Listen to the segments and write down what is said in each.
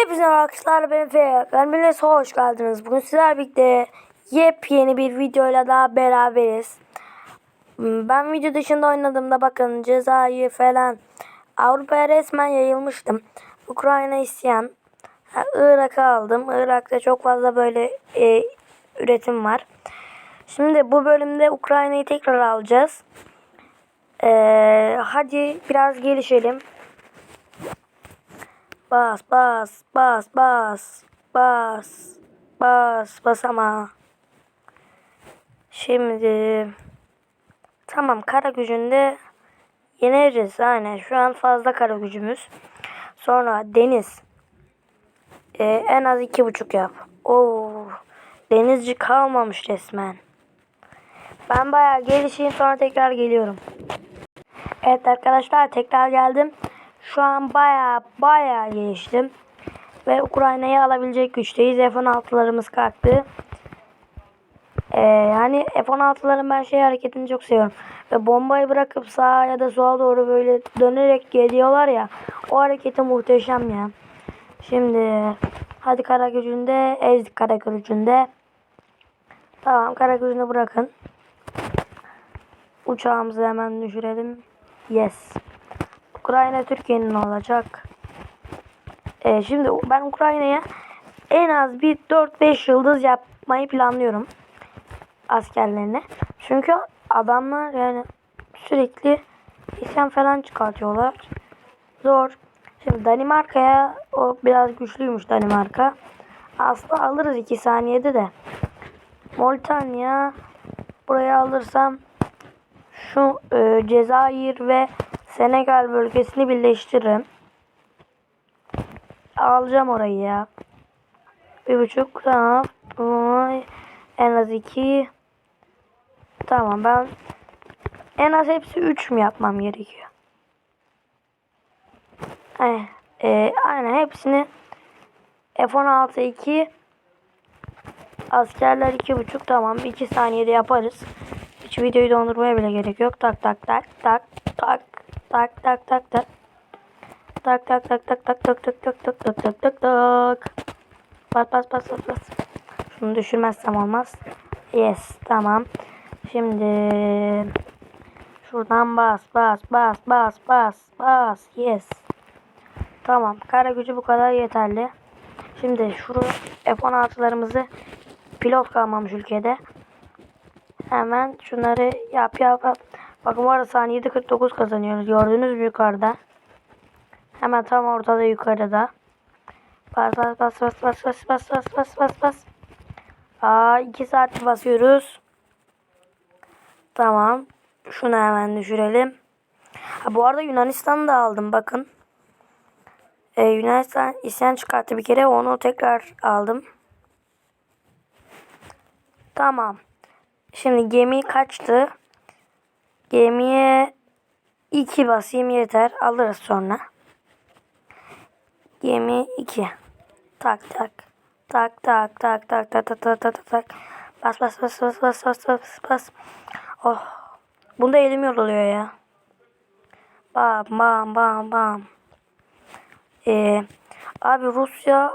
Hepinize arkadaşlar ben Efe. Hepiniz hoş geldiniz. Bugün sizlerle birlikte yepyeni bir videoyla daha beraberiz. Ben video dışında oynadığımda bakın Cezayir falan Avrupa'ya resmen yayılmıştım. Ukrayna isyan. Ha, Irak'ı aldım. Irak'ta çok fazla böyle e, üretim var. Şimdi bu bölümde Ukrayna'yı tekrar alacağız. Ee, hadi biraz gelişelim. Bas bas bas bas bas bas bas ama. Şimdi tamam kara gücünde yeneriz aynen şu an fazla kara gücümüz. Sonra deniz Ee, en az iki buçuk yap. Oo, denizci kalmamış resmen. Ben bayağı gelişeyim sonra tekrar geliyorum. Evet arkadaşlar tekrar geldim. Şu an baya baya geliştim. Ve Ukrayna'yı alabilecek güçteyiz. F-16'larımız kalktı. Ee, yani F-16'ların ben şey hareketini çok seviyorum. Ve bombayı bırakıp sağa ya da sola doğru böyle dönerek geliyorlar ya. O hareketi muhteşem ya. Şimdi hadi kara gücünde ezdik kara gücünde. Tamam kara gücünü bırakın. Uçağımızı hemen düşürelim. Yes. Ukrayna Türkiye'nin olacak. Ee, şimdi ben Ukrayna'ya en az bir 4-5 yıldız yapmayı planlıyorum. Askerlerine. Çünkü adamlar yani sürekli isyan falan çıkartıyorlar. Zor. Şimdi Danimarka'ya o biraz güçlüymüş Danimarka. Aslında alırız 2 saniyede de. Moritanya buraya alırsam şu e, Cezayir ve Senegal bölgesini birleştiririm. Alacağım orayı ya. Bir buçuk tamam. En az iki. Tamam ben en az hepsi üç mü yapmam gerekiyor? Ay, e, aynen hepsini F-16 2 askerler iki buçuk tamam iki saniyede yaparız. Hiç videoyu dondurmaya bile gerek yok. Tak tak tak tak tak tak tak tak tak. Tak tak tak tak tak tak tak tak tak tak tak tak tak. Bas bas bas bas bas. Şunu düşürmezsem olmaz. Yes tamam. Şimdi şuradan bas bas bas bas bas bas. Yes. Tamam. Kara gücü bu kadar yeterli. Şimdi şunu F-16'larımızı pilot kalmamış ülkede. Hemen şunları yap yap yap. Bakın bu arada saniyede 49 kazanıyoruz. Gördünüz mü yukarıda? Hemen tam ortada yukarıda. Bas bas bas bas bas bas bas bas bas bas bas. Aa 2 saat basıyoruz. Tamam. Şunu hemen düşürelim. Ha, bu arada Yunanistan'ı da aldım bakın. Ee, Yunanistan isyan çıkarttı bir kere onu tekrar aldım. Tamam. Şimdi gemi kaçtı? Gemiye 2 basayım yeter. Alırız sonra. Gemi 2. Tak tak. Tak tak tak tak tak tak tak tak tak. Bas bas bas bas bas bas bas bas. Oh. Bunda elim yoruluyor ya. Bam bam bam bam. Ee, abi Rusya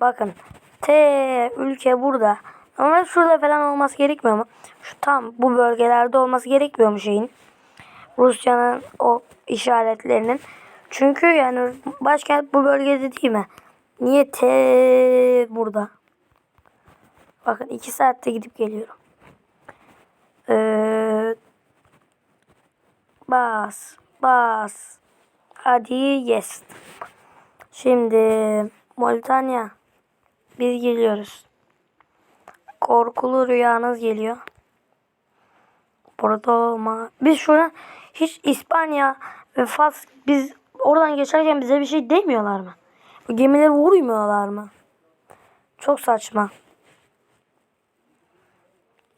bakın T ülke burada. Ama şurada falan olması gerekmiyor mu? Şu tam bu bölgelerde olması gerekmiyor mu şeyin? Rusya'nın o işaretlerinin. Çünkü yani başkent bu bölgede değil mi? Niye T burada? Bakın iki saatte gidip geliyorum. Ee, bas. Bas. Hadi yes. Şimdi Moldanya. Biz geliyoruz. Korkulu rüyanız geliyor. Burada olma. Biz şuna hiç İspanya ve Fas biz oradan geçerken bize bir şey demiyorlar mı? Bu gemileri vurmuyorlar mı? Çok saçma.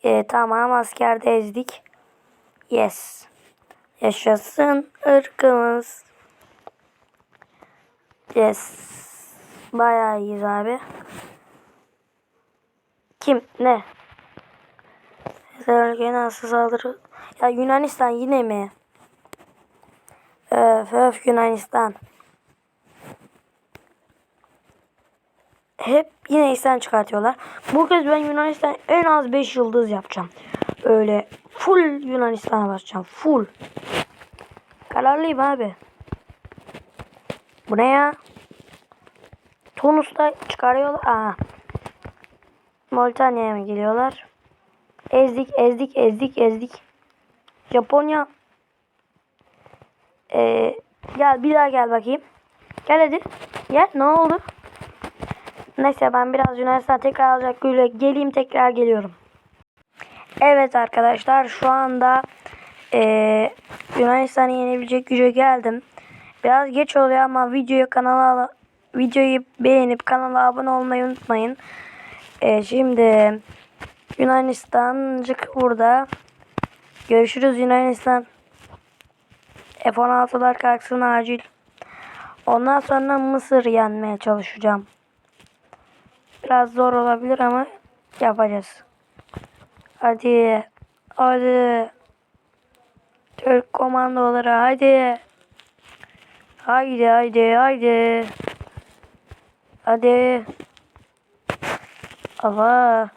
E, tamam askerde ezdik. Yes. Yaşasın ırkımız. Yes. Bayağı iyiyiz abi. Kim? Ne? Bölgeye nasıl saldırı? Ya Yunanistan yine mi? Öf öf Yunanistan. hep yine İslam çıkartıyorlar. Bu kez ben Yunanistan en az 5 yıldız yapacağım. Öyle full Yunanistan'a basacağım. Full. Kararlıyım abi. Bu ne ya? Tunus'ta çıkarıyorlar. Aa. Moritanya'ya mı geliyorlar? Ezdik, ezdik, ezdik, ezdik. Japonya. Ee, gel bir daha gel bakayım. Gel hadi. Gel ne oldu? Neyse ben biraz Yunanistan tekrar alacak güyle geleyim tekrar geliyorum. Evet arkadaşlar şu anda ee, Yunanistan'ı yenebilecek güce geldim. Biraz geç oluyor ama videoyu kanala videoyu beğenip kanala abone olmayı unutmayın. Ee, şimdi Yunanistancık burada. Görüşürüz Yunanistan. F-16'lar kalksın acil. Ondan sonra Mısır yenmeye çalışacağım. Biraz zor olabilir ama yapacağız. Hadi. Hadi. Türk komandoları hadi. Haydi haydi haydi. Hadi. Allah.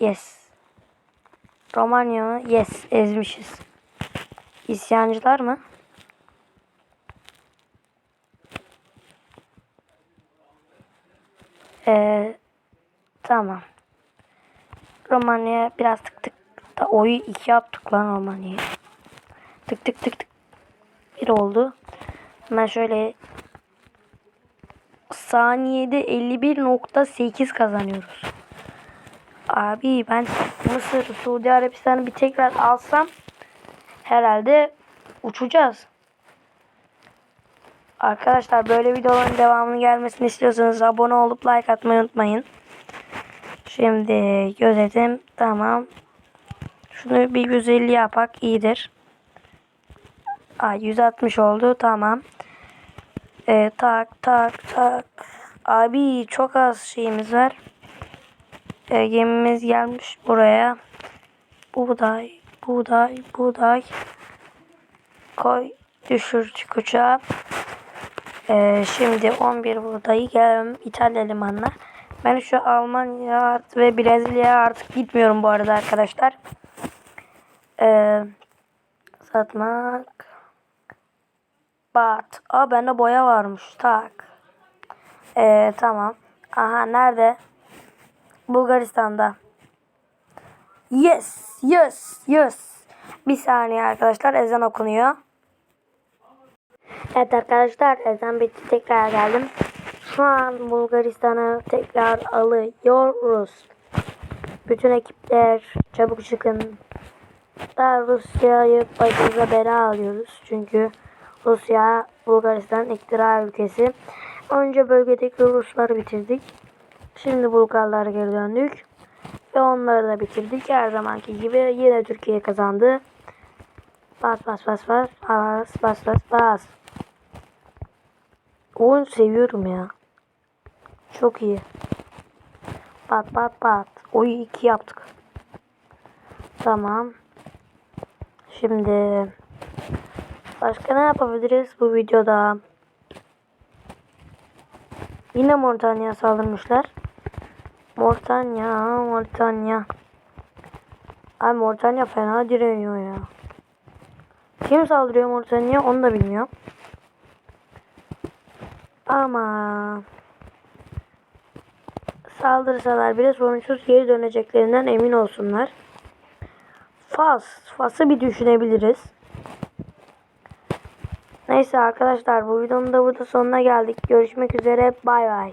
Yes. Romanya mı? Yes. Ezmişiz. İsyancılar mı? Ee, tamam. Romanya biraz tık tık. Da oyu iki yaptık lan Romanya'ya. Tık tık tık tık. Bir oldu. Hemen şöyle saniyede 51.8 kazanıyoruz. Abi ben Mısır, Suudi Arabistan'ı bir tekrar alsam herhalde uçacağız. Arkadaşlar böyle videoların devamını gelmesini istiyorsanız abone olup like atmayı unutmayın. Şimdi gözetim tamam. Şunu bir 150 yapak iyidir. Aa, 160 oldu tamam. Ee, tak tak tak. Abi çok az şeyimiz var. Ee, gemimiz gelmiş buraya. Buğday, buğday, buğday. Koy, düşür uçağa. Ee, şimdi 11 buğdayı gel İtalya limanına. Ben şu Almanya ve Brezilya'ya artık gitmiyorum bu arada arkadaşlar. Ee, satmak. Bat. Aa bende boya varmış. Tak. Ee, tamam. Aha nerede? Bulgaristan'da. Yes. Yes. Yes. Bir saniye arkadaşlar. Ezan okunuyor. Evet arkadaşlar. Ezan bitti. Tekrar geldim. Şu an Bulgaristan'a tekrar alıyoruz. Bütün ekipler çabuk çıkın. Daha Rusya'yı başımıza bela alıyoruz. Çünkü Rusya Bulgaristan iktidar ülkesi. Önce bölgedeki Rusları bitirdik. Şimdi Bulgarlara geri döndük. Ve onları da bitirdik. Her zamanki gibi yine Türkiye kazandı. Bas bas bas bas bas bas bas bas. Oyun seviyorum ya. Çok iyi. Pat pat pat. Oyu iki yaptık. Tamam. Şimdi başka ne yapabiliriz bu videoda? Yine Moritanya saldırmışlar. Moritanya, Moritanya. Ay Moritanya fena direniyor ya. Kim saldırıyor Moritanya onu da bilmiyorum. Ama saldırsalar bile sonuçsuz geri döneceklerinden emin olsunlar. Fas. Fas'ı bir düşünebiliriz. Neyse arkadaşlar bu videonun da burada sonuna geldik. Görüşmek üzere. Bay bay.